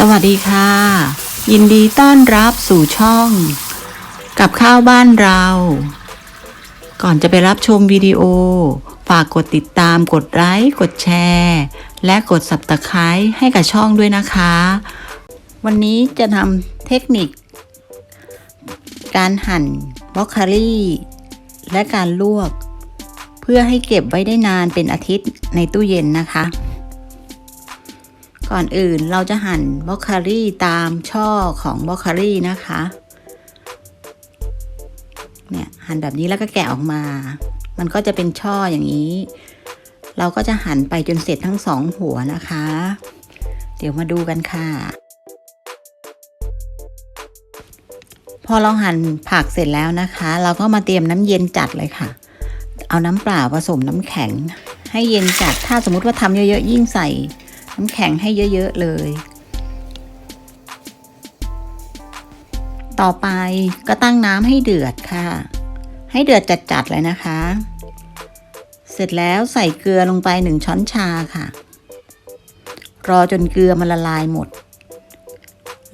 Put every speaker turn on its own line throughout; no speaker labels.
สวัสดีค่ะ ยินดีต้อนรับสู่ช่อง กับข้าวบ้านเรา ก่อนจะไปรับชมวิดีโอ ฝากกดติดตามกดไลค์กดแชร์ และกด Subscribe ให้กับช่องด้วยนะคะ วันนี้จะทำเทคนิค การหั่นบรอกโคลีและการลวก เพื่อให้เก็บไว้ได้นานเป็นอาทิตย์ในตู้เย็นนะคะ ก่อนอื่นเราจะหั่นบรอกโคลีตามช่อของบรอกโคลีนะคะเนี่ยหั่นแบบนี้แล้วก็แกะออกมา มันก็จะเป็นช่ออย่างนี้ เราก็จะหั่นไปจนเสร็จทั้งสองหัวนะคะ เดี๋ยวมาดูกันค่ะ พอเราหั่นผักเสร็จแล้วนะคะ เราก็มาเตรียมน้ำเย็นจัดเลยค่ะ เอาน้ำเปล่าผสมน้ำแข็ง ให้เย็นจัดถ้าสมมติว่าทำเยอะๆยิ่งใส่ น้ำแข็งให้เยอะๆเลย ต่อไปก็ตั้งน้ำให้เดือดค่ะ ให้เดือดจัดๆเลยนะคะ เสร็จแล้วใส่เกลือลงไปหนึ่งช้อนชาค่ะ รอจนเกลือมันละลายหมด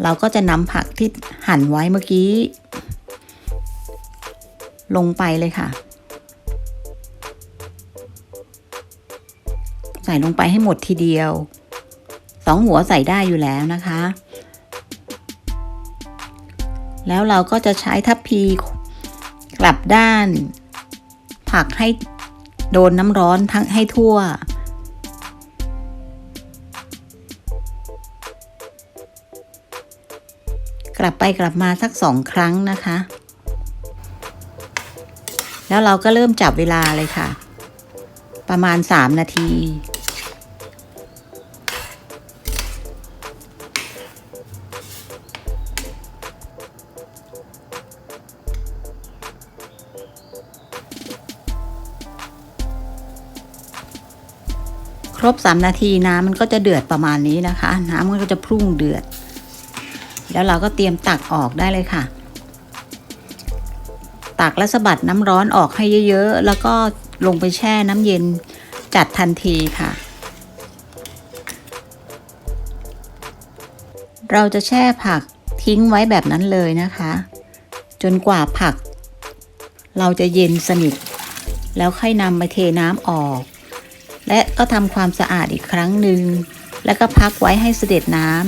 เราก็จะนำผักที่หั่นไว้เมื่อกี้ ลงไปเลยค่ะใส่ลงไปให้หมดทีเดียว สองหัวใส่ได้อยู่แล้วนะคะ แล้วเราก็จะใช้ทัพพีกลับด้าน ผักให้โดนน้ำร้อนทั้งให้ทั่ว กลับไปกลับมาสักสองครั้งนะคะ แล้วเราก็เริ่มจับเวลาเลยค่ะ ประมาณ 3 นาที รบ 3 นาทีน้ำมันก็จะเดือดประมาณนี้นะคะ น้ำมันก็จะพุ่งเดือด แล้วเราก็เตรียมตักออกได้เลยค่ะ ตักและสะบัดน้ำร้อนออกให้เยอะๆ แล้วก็ลงไปแช่น้ำเย็นจัดทันทีค่ะ เราจะแช่ผักทิ้งไว้แบบนั้นเลยนะคะ จนกว่าผัก เราจะเย็นสนิท แล้วค่อยนำมาเทน้ำออก และก็ทำความสะอาดอีกครั้งหนึ่ง แล้วก็พักไว้ให้เสด็จน้ำ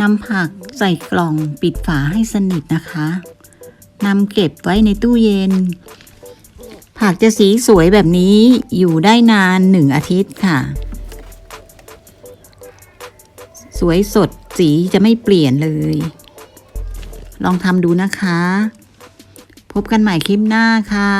นำผักใส่กล่องปิดฝาให้สนิทนะคะ นำเก็บไว้ในตู้เย็น ผักจะสีสวยแบบนี้อยู่ได้นานหนึ่งอาทิตย์ค่ะ สวยสดสีจะไม่เปลี่ยนเลย ลองทำดูนะคะ พบกันใหม่คลิปหน้าค่ะ